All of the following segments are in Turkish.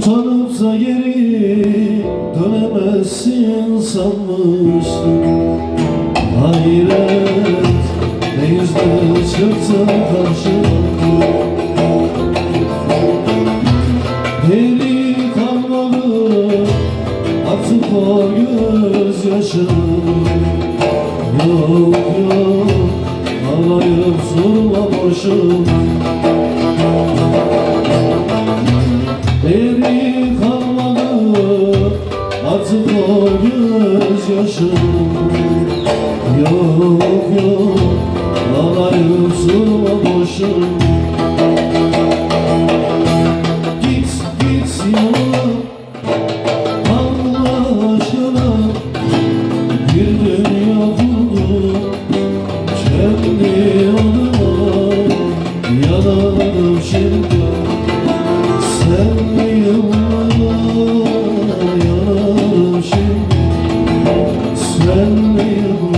Utanıp geri dönemezsin sanmıştım. Hayret ne yüzle çıktın karşıma Eli kalmadı artık o gözyaşım Yok yok ağlayıp durma boşuna o gözyaşım Yok yok. Ağlayıp durma boşuna Sen yıllara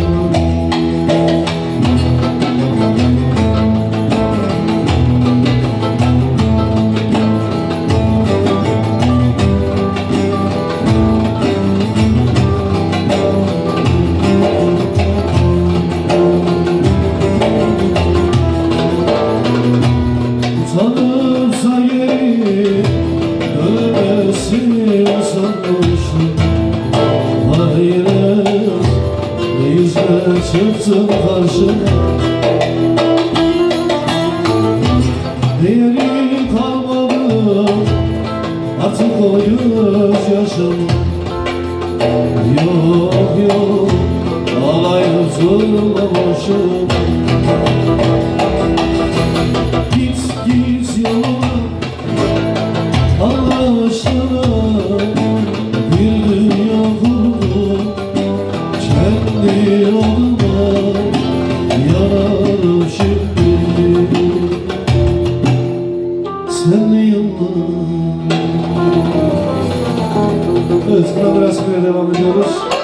çıktın karşıma. Değeri kalmadı. Artık o gözyaşım Yok yok. Ağlayıp durma boşuna. Git git yoluna Allah aşkına Kendi yoluma Yanarım şimdi Sen yanına Evet, Kınadır Askı'ya devam ediyoruz.